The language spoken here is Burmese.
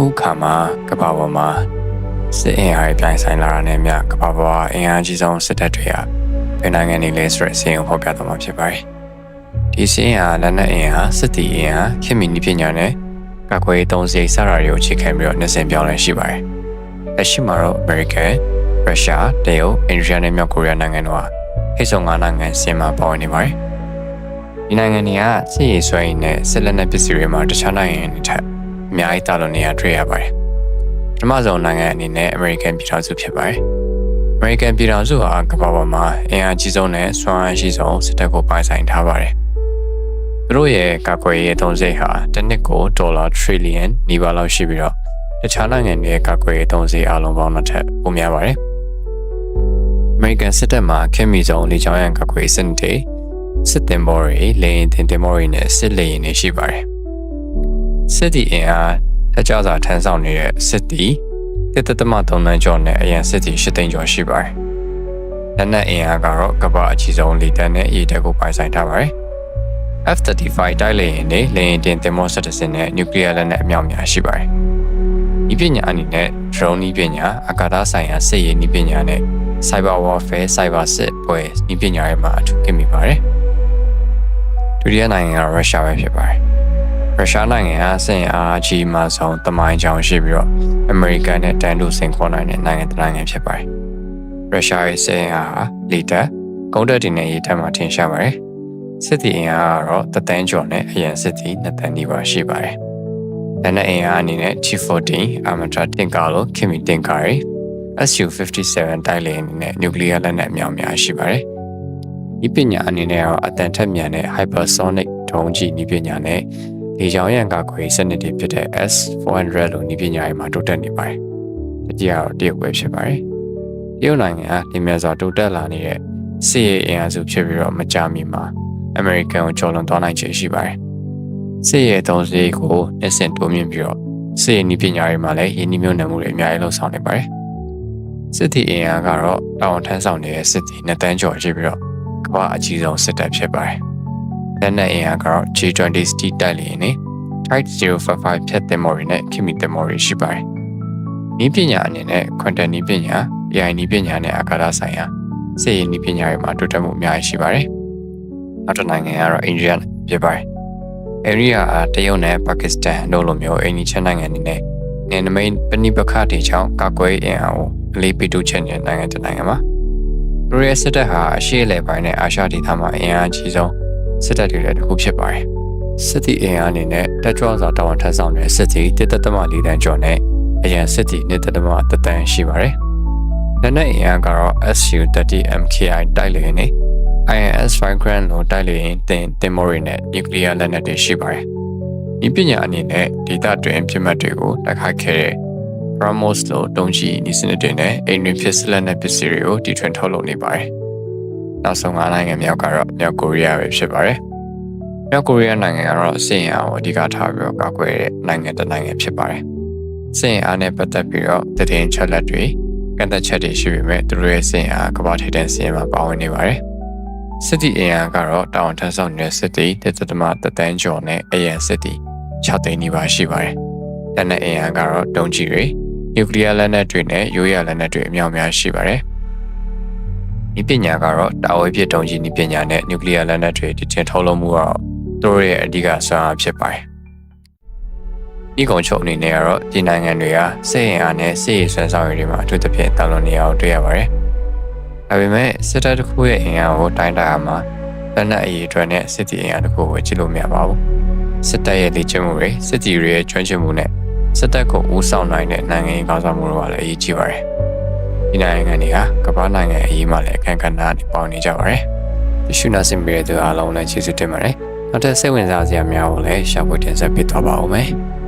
ဥက္ခါမှာကမ္ဘာပေါ်မှာစစ်အင်အားပြိုင်ဆိုင်လာတာနဲ့မြကမ္ဘာပေါ်အင်အားကြီးဆုံးစစ်တပ်တွေကဘယ်နိုင်ငံတွေလဲဆိုတဲ့စီရင်ဖော်ပြသွားမှာဖြစ်ပါတယ်။ဒီစီရင်ဟာလက်နက်အင်အားစစ်တီအင်အားခင်မီနည်းပညာနဲ့ကာကွယ်ရေးသုံးစရိတ်စတာတွေကိုအခြေခံပြီးတော့နှစင်ပြောင်းလဲရှိပါတယ်။လက်ရှိမှာတော့ American, Russia, တရုတ်, India နဲ့မြောက်ကိုရီးယားနိုင်ငံတို့ဟာထိပ်ဆုံး၅နိုင်ငံစီရင်မှာပါဝင်နေပါတယ်။ဒီနိုင်ငံတွေကစစ်ရေးဆွဲရည်နဲ့စစ်လက်နက်ပစ္စည်းတွေမှာတခြားနိုင်ငံတွေထက် အများကြီးတာလွန်နေရတွေ့ရပါတယ်။ပထမဆုံးနိုင်ငံအနေနဲ့ American ပြည်ထောင်စုဖြစ်ပါတယ်။ American ပြည်ထောင်စုဟာကမ္ဘာပေါ်မှာအင်အားကြီးဆုံးနဲ့စွမ်းအားရှိဆုံးစစ်တပ်ကိုပိုင်ဆိုင်ထားပါတယ်။သူတို့ရဲ့ကာကွယ်ရေးအသုံးစရိတ်ဟာတစ်နှစ်ကိုဒေါ်လာ trillion နီးပါးလောက်ရှိပြီးတော့တခြားနိုင်ငံတွေရဲ့ကာကွယ်ရေးအသုံးစရိတ်အလုံးပေါင်းတစ်ထက်ပိုများပါတယ်။ American စစ်တပ်မှာခင်မီဆုံးလေကြောင်းရန်ကာကွယ်ရေးစနစ်တွေစစ်တင်ဘောတွေလေယာဉ်တင်တင်ဘောတွေနဲ့စစ်လေယာဉ်တွေရှိပါတယ်။ စစ်တီအင်အားအကြစာထမ်းဆောင်နေတဲ့စစ်တီတစ်သက်သမ3တန်းကျော်နဲ့အရန်စစ်တီ8သိန်းကျော်ရှိပါတယ်။လက်နက်အင်အားကတော့ကမ္ဘာအကြီးဆုံးလေတပ်နဲ့ရေတပ်ကိုပိုင်ဆိုင်ထားပါတယ်။ F-35 တိုက်လေယာဉ်တွေလေယာဉ်တင်တင်မောဆက်တစင်းနဲ့နျူကလ িয়ার လက်နက်အမြောက်များရှိပါတယ်။ဒီပညာအနေနဲ့ drone နည်းပညာအကာသဆိုင်ရာစစ်ရေးနည်းပညာနဲ့ cyber warfare cyber စစ်ပွဲနည်းပညာတွေမှာအထူးကိမိပါတယ်။ဒုတိယနိုင်ငံကရုရှားပဲဖြစ်ပါတယ်။ ရုရှားနိုင်ငံဟာစင်အားကြီးမှဆုံးတမိုင်းကြောင်ရှိပြီးတော့အမေရိကန်နဲ့တန်တူဆင်ခေါ်နိုင်တဲ့နိုင်ငံတစ်နိုင်ငံဖြစ်ပါတယ်။ရုရှားရဲ့စင်အားဟာလီတာကုန်တက်တင်နဲ့ရေးတက်မှာထင်ရှားပါတယ်။စစ်တီအင်အားကတော့တသန်းကျော်နဲ့အရန်စစ်တီနှစ်သန်းနီးပါးရှိပါတယ်။လက်နက်အင်အားအနေနဲ့ T14 Armata တင်ကာလို့ခင်မီတင်ကာရီ SU-57 တိုက်လေယာဉ်အနေနဲ့နျူကလ িয়ার လက်နက်အများများရှိပါတယ်။ဒီပညာအနေနဲ့တော့အတန်ထက်မြန်တဲ့ hypersonic ဒုံးကျည်နည်းပညာနဲ့ လေကြောင်းရန်ကာကွယ်စနစ်တွေဖြစ်တဲ့ S400 လိုနည်းပညာတွေမှာတိုးတက်နေပါတယ်။တတိယတော့တရုတ်ပဲဖြစ်ပါတယ်။တရုတ်နိုင်ငံကဒီမြတ်စွာတိုးတက်လာနေတဲ့စစ်ရေးအင်အားစုဖြစ်ပြီးတော့မကြာမီမှာအမေရိကန်ကိုကျော်လွန်သွားနိုင်ခြေရှိပါတယ်။စစ်ရေးသုံးစရိတ်ကိုနှစ်ဆင့်တိုးမြင့်ပြီးတော့စစ်ရေးနည်းပညာတွေမှာလည်းရင်းနှီးမြှုပ်နှံမှုတွေအများကြီးလှုပ်ဆောင်နေပါတယ်။စစ်တီအင်အားကတော့တာဝန်ထမ်းဆောင်နေတဲ့စစ်တီနှစ်တန်းကျော်ရှိပြီးတော့ကမ္ဘာအကြီးဆုံးစစ်တပ်ဖြစ်ပါတယ်။ လက်နက်အင်အားကတော့ G20 Steel တိုက်လေယာဉ်နဲ့ Type 055ဖြတ်တင်မော်တွေနဲ့ခင်မီတင်မော်တွေရှိပါတယ်။ဤပညာအနေနဲ့ Quantum နည်းပညာ AI နည်းပညာနဲ့အာကာသဆိုင်ရာစစ်ရေးနည်းပညာတွေမှာတိုးတက်မှုအများကြီးရှိပါတယ်။နောက်တစ်နိုင်ငံကတော့အိန္ဒိယဖြစ်ပါတယ်။အိန္ဒိယအားတရုတ်နဲ့ပါကစ္စတန်တို့လိုမျိုးအိန္ဒိချနိုင်ငံတွေနဲ့နယ်နိမိတ်ပဏိပခတွေကြောင့်ကာကွယ်အင်အားကိုအလေးပေးတိုးချဲ့နေတဲ့နိုင်ငံတစ်နိုင်ငံပါ။ရိုရဲစစ်တပ်ဟာအရှေ့အလယ်ပိုင်းနဲ့အာရှဒေသမှာအင်အားကြီးဆုံး စစ်တပ်တွေလည်းတစ်ခုဖြစ်ပါတယ်။စစ်တီအင်အားအနေနဲ့တက်ကြွစွာတာဝန်ထမ်းဆောင်တဲ့စစ်တီတစ်သက်သမ၄တန်းကျော်နဲ့အရန်စစ်တီနှစ်သက်သမတတန်းရှိပါတယ်။လက်နက်အင်အားကတော့ SU-30 MKI တိုက်လေယာဉ်နဲ့ INS Vikrant လိုတိုက်လေယာဉ်တင်တင်မော်ရီနဲ့နျူကလ িয়ার လက်နက်တွေရှိပါတယ်။ဒီပညာအနေနဲ့ဒေတာတွင်ပြစ်မှတ်တွေကိုတိုက်ခိုက်ခဲ့တဲ့ Brahmos လိုတုံးချီဤစနစ်တွေနဲ့အိမ်တွင်ဖြစ်စလက်နဲ့ပစ္စည်းတွေကိုတီထွင်ထုတ်လုပ်နေပါတယ်။ နောက်ဆုံး၅နိုင်ငံမြောက်ကတော့မြောက်ကိုရီးယားပဲဖြစ်ပါတယ်။မြောက်ကိုရီးယားနိုင်ငံကတော့စင်ရအောင်အဓိကထားပြီးတော့ကာကွယ်တဲ့နိုင်ငံတစ်နိုင်ငံဖြစ်ပါတယ်။စင်အားနဲ့ပတ်သက်ပြီးတော့တည်င်းချက်လက်တွေကန့်သက်ချက်တွေရှိပေမဲ့သူတို့ရဲ့စင်အားကမ္ဘာထိပ်တန်းစင်မှာပါဝင်နေပါတယ်။စစ်တီအင်အားကတော့တာဝန်ထမ်းဆောင်နေတဲ့စစ်တီတစ်သက်သမတသန်းကျော်နဲ့အရန်စစ်တီ6သိန်းနီးပါးရှိပါတယ်။တနက်အင်အားကတော့တုံးကြီးတွေနျူကလ িয়ার လက်နက်တွေနဲ့ရိုးရာလက်နက်တွေအများအများရှိပါတယ်။ ဤပညာကတော့တာဝေးဖြစ်တုံးကြီးဤပညာနဲ့နျူကလ িয়ার လက်နက်တွေတည်တင်ထုတ်လုပ်မှုတော့သူတို့ရဲ့အဓိကဆွမ်းအားဖြစ်ပါတယ်။ဒီကုံချုပ်အနေနဲ့ကတော့ဒီနိုင်ငံတွေဟာစစ်ရင်အားနဲ့စစ်ရေးဆွမ်းဆောင်ရည်တွေမှာအထူးသဖြင့်တာလွန်နေအောင်တွေ့ရပါတယ်။ဒါပေမဲ့စစ်တပ်တစ်ခုရဲ့အင်အားကိုတိုင်းတာမှာလက်နက်အရေးအတွက်နဲ့စစ်တီအင်အားတစ်ခုကိုကြည့်လို့မရပါဘူး။စစ်တပ်ရဲ့လေ့ကျင့်မှုတွေစစ်တီတွေရဲ့ကျွမ်းကျင်မှုနဲ့စစ်တပ်ကိုဦးဆောင်နိုင်တဲ့နိုင်ငံရေးကောင်းဆောင်မှုတွေကလည်းအရေးကြီးပါတယ်။ ဒီနိုင်ငံတွေကကမ္ဘာနိုင်ငံအရေးမှလည်းအခမ်းကဏ္ဍနဲ့ပေါင်းနေကြပါတယ်။ဒီရှုနာစင်ပြီးတဲ့သူအားလုံးလည်းကျေးဇူးတင်ပါတယ်။နောက်ထပ်စိတ်ဝင်စားစရာများကိုလည်းရှာဖွေတင်ဆက်ပေးသွားပါဦးမယ်။